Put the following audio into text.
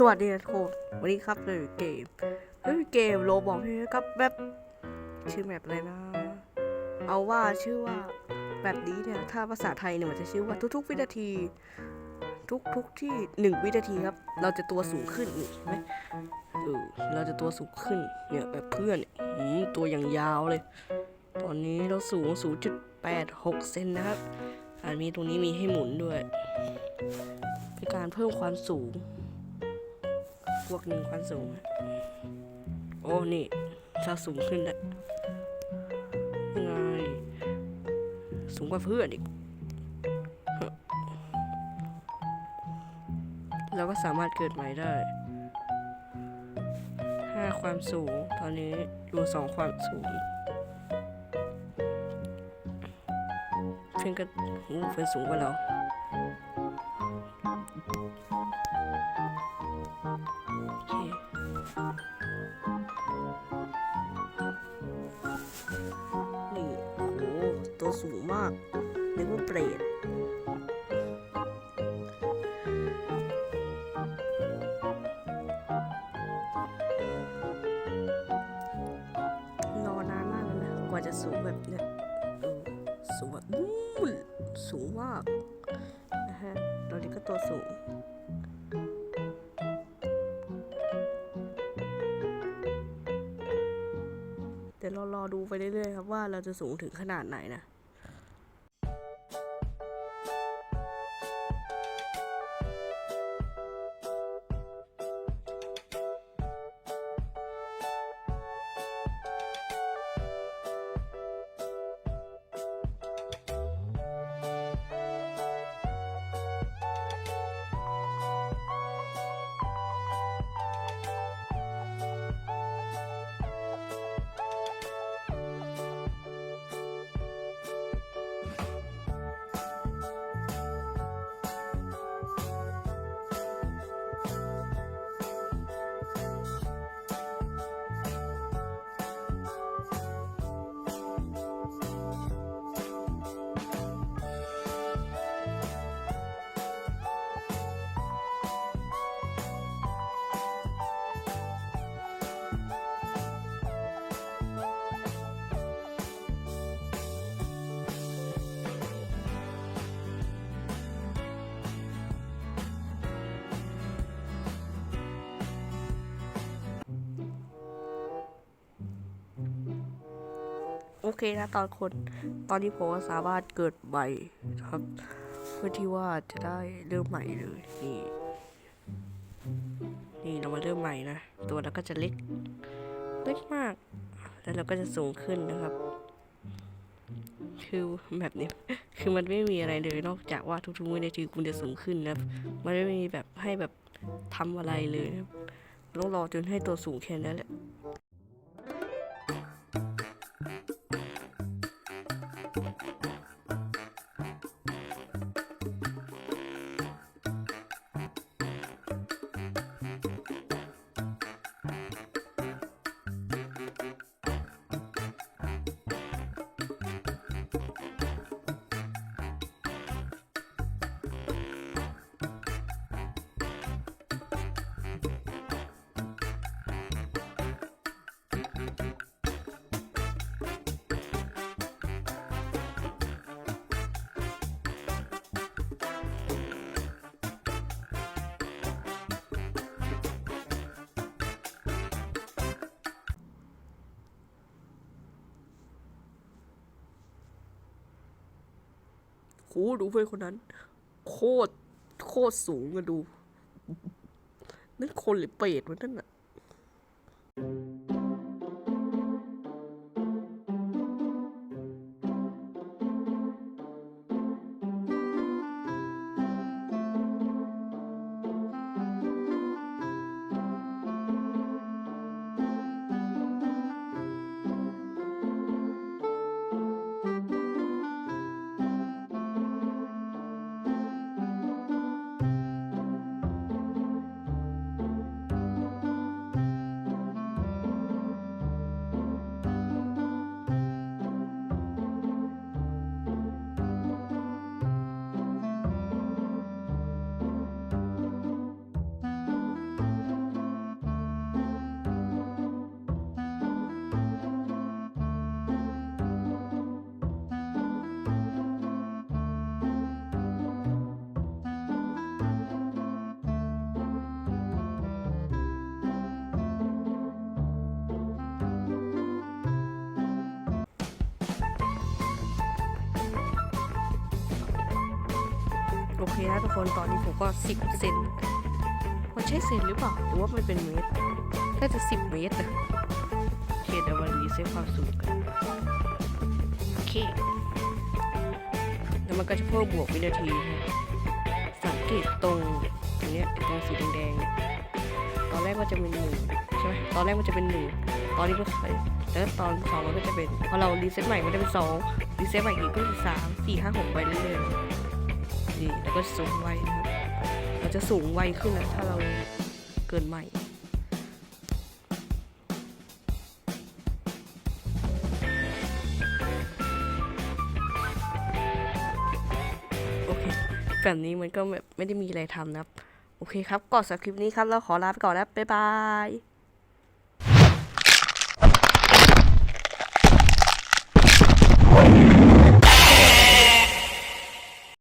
สวัสดีนะทุกคนวันนี้ครับเลยเกมเฮ้ยเกมโลบอกพี่ครับแบบชื่อแมปอะไรนะ เอาว่าชื่อว่าแบบนี้เนี่ยถ้าภาษาไทยเนี่ยมันจะชื่อว่าทุกๆ วินาที ทุกๆที่หนึ่งวินาทีครับ เราจะตัวสูงขึ้นนี่เห็นไหมเออเราจะตัวสูงขึ้นเนี่ยแบบเพื่อนเนี่ยหืมตัวอย่างยาวเลย ตอนนี้เราสูง 0.86 เซนนะครับอันมีตรงนี้มีให้หมุนด้วยเป็นการเพิ่มความสูง บวกหนึ่งความสูง โอ้นี่ถ้าสูงขึ้นแล้วยังไงสูงกว่าเพื่อนอีกเราก็สามารถเกิดใหม่ได้ห้าความสูง ตอนนี้ดูสองความสูงเพื่อนก็เพื่อนสูงกว่าเรา ตัวสูงมากนึกว่าเปรตรอนานมากเลยนะกว่าจะสูงแบบเนี้ยสูงแบบนู่นสูงมากนะฮะตอนนี้ก็ตัวสูงเดี๋ยวเรารอดูไปเรื่อยๆครับว่าเราจะสูงถึงขนาดไหนนะ อเคนะตอนคน ตอนนี้ผมก็สามารถเกิดใหม่ครับ เพื่อที่ว่าจะได้เริ่มใหม่เลยนี่ นี่เรามาเริ่มใหม่นะ ตัวเราก็จะเล็ก เล็กมาก แล้วเราก็จะสูงขึ้นนะครับ คือแบบนี้ คือมันไม่มีอะไรเลยนอกจากว่าทุกๆวินาทีคุณจะสูงขึ้นนะมันไม่มีแบบให้แบบทำอะไรเลยนะต้องรอจนให้ตัวสูงแค่นั้นแหละ ดูเพื่อนคนนั้น โคตรโคตรสูงอะดูนั่นคนหรือเปรตวะนั่นอะ โอเคนะทุกคนตอนนี้ผมก็สิบเซนมันใช่เซนหรือเปล่าหรือว่ามันเป็นเมตรน่าจะสิบเมตรนะโอเคเดี๋ยวมารีเซ็ตความสูงกันโอเคแล้วมันก็จะเพิ่มบวกวินาทีสังเกตตรงตรงเนี้ยตรงสีแดงๆตอนแรกมันจะเป็นหนึ่งใช่ไหมตอนแรกมันจะเป็นหนึ่งตอนนี้มันเป็นแล้วตอนสองมันก็จะเป็นพอเรารีเซ็ตใหม่มันจะเป็นสองรีเซ็ตใหม่อีกก็เป็นสามสี่ห้าหกไปเรื่อยๆ นี่แล้วก็สูงไวนะครับเราจะสูงไวขึ้นนะถ้าเราเกินใหม่โอเคแบบนี้มันก็แบบไม่ได้มีอะไรทำนะครับ โอเคครับก่อนสำหรับคลิปนี้ครับ เราขอลาไปก่อนนะบ๊ายบาย